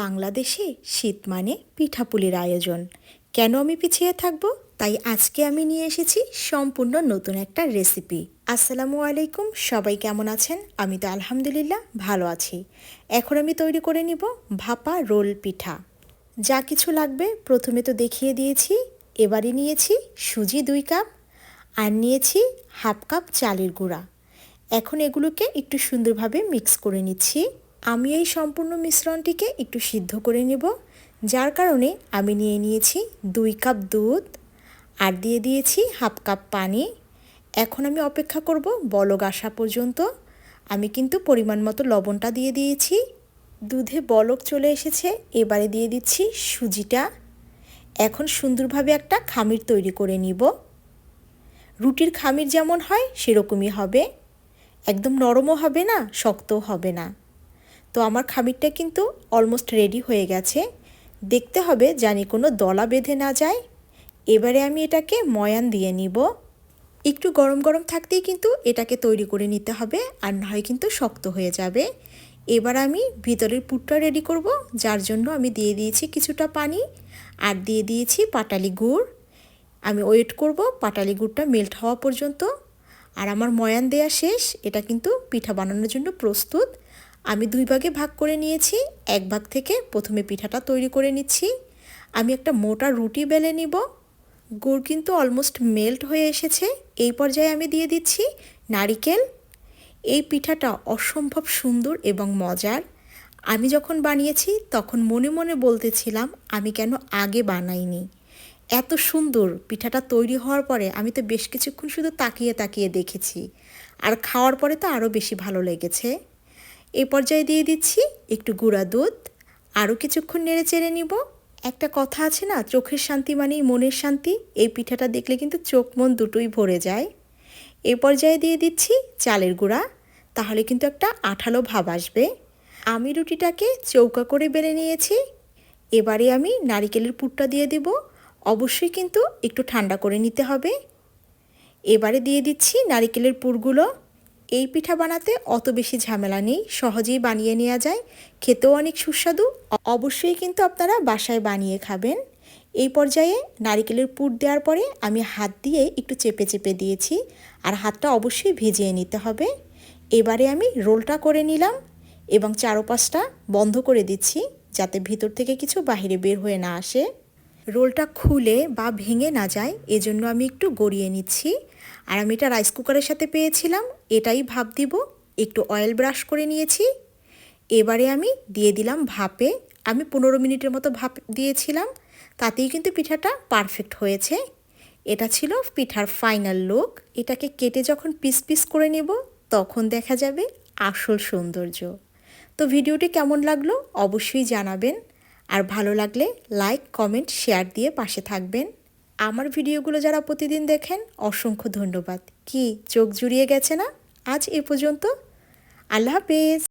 বাংলাদেশে শীত মানে পিঠাপুলির আয়োজন। কেন আমি পিছিয়ে থাকব? তাই আজকে আমি নিয়ে এসেছি সম্পূর্ণ নতুন একটা রেসিপি আসসালামু আলাইকুম, সবাই কেমন আছেন? আমি তো আলহামদুলিল্লাহ ভালো আছি। এখন আমি তৈরি করে নিব ভাপা রোল পিঠা। যা কিছু লাগবে প্রথমে তো দেখিয়ে দিয়েছি, এবারে নিয়েছি সুজি দুই কাপ আর নিয়েছি হাফ কাপ চালের গুঁড়া। এখন এগুলোকে একটু সুন্দরভাবে মিক্স করে নিচ্ছি। আমি এই সম্পূর্ণ মিশ্রণটিকে একটু সিদ্ধ করে নেব, যার কারণে আমি নিয়ে নিয়েছি দুই কাপ দুধ আর দিয়ে দিয়েছি হাফ কাপ পানি। এখন আমি অপেক্ষা করব বলগ আসা পর্যন্ত। আমি কিন্তু পরিমাণ মতো লবণটা দিয়ে দিয়েছি। দুধে বলক চলে এসেছে, এবারে দিয়ে দিচ্ছি সুজিটা। এখন সুন্দরভাবে একটা খামির তৈরি করে নিব। রুটির খামির যেমন হয়, সেরকমই হবে। একদম নরমও হবে না, শক্তও হবে না। তো আমার খামিরটা কিন্তু অলমোস্ট রেডি হয়ে গেছে। দেখতে হবে জানি কোনো দলা বেঁধে না যায়। এবারে আমি এটাকে ময়ান দিয়ে নিব। একটু গরম গরম থাকতেই কিন্তু এটাকে তৈরি করে নিতে হবে, আর না হয় কিন্তু শক্ত হয়ে যাবে। এবার আমি ভিতরের পুরটা রেডি করব, যার জন্য আমি দিয়ে দিয়েছি কিছুটা পানি, আর দিয়ে দিয়েছি পাটালি গুড়। আমি ওয়েট করব, পাটালি গুড়টা মেল্ট হওয়া পর্যন্ত। আর আমার ময়ান দেয়া শেষ, এটা কিন্তু পিঠা বানানোর জন্য প্রস্তুত। আমি দুই ভাগে ভাগ করে নিয়েছি। এক ভাগ থেকে প্রথমে পিঠাটা তৈরি করে নিচ্ছি। আমি একটা মোটা রুটি বেলে নিব। গুড় কিন্তু অলমোস্ট মেল্ট হয়ে এসেছে। এই পর্যায়ে আমি দিয়ে দিচ্ছি নারিকেল। এই পিঠাটা অসম্ভব সুন্দর এবং মজার। আমি যখন বানিয়েছি, তখন মনে মনে বলতেছিলাম, আমি কেন আগে বানাইনি? এত সুন্দর পিঠাটা তৈরি হওয়ার পরে আমি তো বেশ কিছুক্ষণ শুধু তাকিয়ে তাকিয়ে দেখেছি। আর খাওয়ার পরে তো আরও বেশি ভালো লেগেছে। এ পর্যায়ে দিয়ে দিচ্ছি একটু গুঁড়া দুধ। আরও কিছুক্ষণ নেড়ে চেড়ে নিব। একটা কথা আছে না, চোখের শান্তি মানেই মনের শান্তি। এই পিঠাটা দেখলে কিন্তু চোখ মন দুটোই ভরে যায়। এ পর্যায়ে দিয়ে দিচ্ছি চালের গুঁড়া। তাহলে কিন্তু একটা আঠালো ভাব আসবে। আমি রুটিটাকে চৌকা করে বেলে নিয়েছি। এবারে আমি নারিকেলের পুরটা দিয়ে দেব। অবশ্যই কিন্তু একটু ঠান্ডা করে নিতে হবে। এবারে দিয়ে দিচ্ছি নারিকেলের পুরগুলো। এই পিঠা বানাতে অত বেশি ঝামেলা নেই, সহজেই বানিয়ে নেওয়া যায়, খেতেও অনেক সুস্বাদু। অবশ্যই কিন্তু আপনারা বাসায় বানিয়ে খাবেন। এই পর্যায়ে নারিকেলের পুর দেওয়ার পরে আমি হাত দিয়ে একটু চেপে চেপে দিয়েছি আর হাতটা অবশ্যই ভিজিয়ে নিতে হবে। এবারে আমি রোলটা করে নিলাম এবং চারোপাশটা বন্ধ করে দিচ্ছি যাতে ভিতর থেকে কিছু বাহিরে বের হয়ে না আসে। রোলটা খুলে বা ভেঙে না যায়, এজন্য আমি একটু গড়িয়ে নিচ্ছি। আর আমি এটা রাইস কুকারের সাথে পেয়েছিলাম, এটাই ভাপ দিব, একটু অয়েল ব্রাশ করে নিয়েছি। এবারে আমি দিয়ে দিলাম ভাপে, আমি পনেরো মিনিটের মতো ভাপ দিয়েছিলাম, তাতেই কিন্তু পিঠাটা পারফেক্ট হয়েছে। এটা ছিল পিঠার ফাইনাল লুক এটাকে কেটে যখন পিস পিস করে নেব, তখন দেখা যাবে আসল সৌন্দর্য। তো ভিডিওটি কেমন লাগল অবশ্যই জানাবেন। আর ভালো লাগলে লাইক, কমেন্ট, শেয়ার দিয়ে পাশে থাকবেন। আমার ভিডিওগুলো যারা প্রতিদিন দেখেন, অসংখ্য ধন্যবাদ। কি, চোখ জুড়িয়ে গেছে না? আজ এ পর্যন্ত। আল্লাহ হাফেজ।